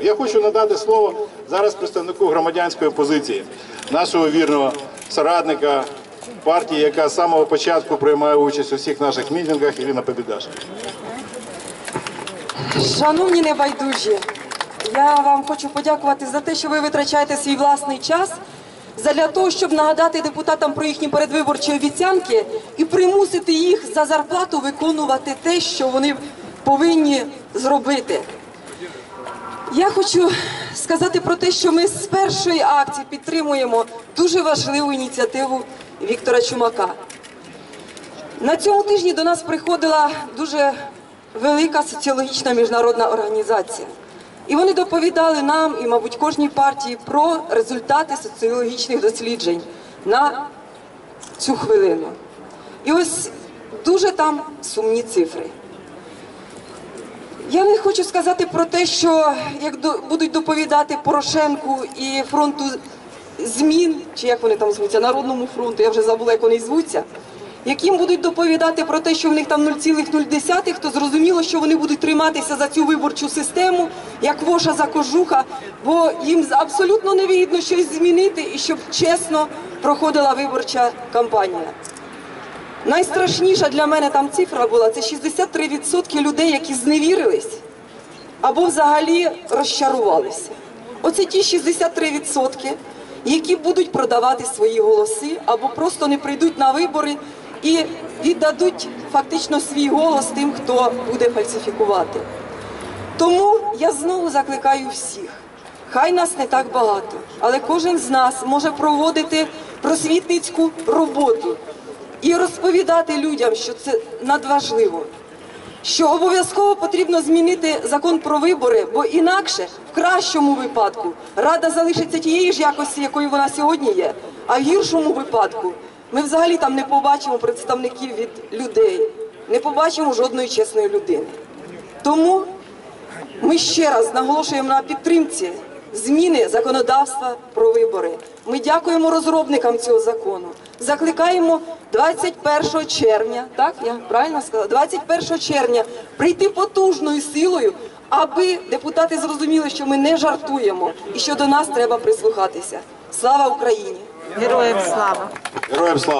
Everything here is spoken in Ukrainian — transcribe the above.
Я хочу надати слово зараз представнику громадянської позиції, нашого вірного соратника партії, яка з самого початку приймає участь у всіх наших мітингах, Ірина Побідаш. Шановні небайдужі, я вам хочу подякувати за те, що ви витрачаєте свій власний час для того, щоб нагадати депутатам про їхні передвиборчі обіцянки і примусити їх за зарплату виконувати те, що вони повинні зробити. Я хочу сказати про те, що ми з першої акції підтримуємо дуже важливу ініціативу Віктора Чумака. На цьому тижні до нас приходила дуже велика соціологічна міжнародна організація. І вони доповідали нам і, мабуть, кожній партії про результати соціологічних досліджень на цю хвилину. І ось дуже там сумні цифри. Я не хочу сказати про те, що як до- будуть доповідати Порошенку і фронту змін, чи як вони там звуться, Народному фронту, я вже забула, як вони звуться, яким будуть доповідати про те, що в них там 0,0, то зрозуміло, що вони будуть триматися за цю виборчу систему, як воша за кожуха, бо їм абсолютно не вигідно щось змінити і щоб чесно проходила виборча кампанія. Найстрашніша для мене там цифра була це 63% людей, які зневірились або взагалі розчарувалися. Оце ті 63%, які будуть продавати свої голоси або просто не прийдуть на вибори і віддадуть фактично свій голос тим, хто буде фальсифікувати. Тому я знову закликаю всіх. Хай нас не так багато, але кожен з нас може проводити просвітницьку роботу і розповідати людям, що це надважливо. Що обов'язково потрібно змінити закон про вибори, бо інакше, в кращому випадку, рада залишиться тієї ж якості, якою вона сьогодні є. А в гіршому випадку ми взагалі там не побачимо представників від людей, не побачимо жодної чесної людини. Тому ми ще раз наголошуємо на підтримці зміни законодавства про вибори. Ми дякуємо розробникам цього закону. Закликаємо 21 червня, так я правильно сказала, 21 червня прийти потужною силою, аби депутати зрозуміли, що ми не жартуємо і що до нас треба прислухатися. Слава Україні! Героям слава! Героям слава!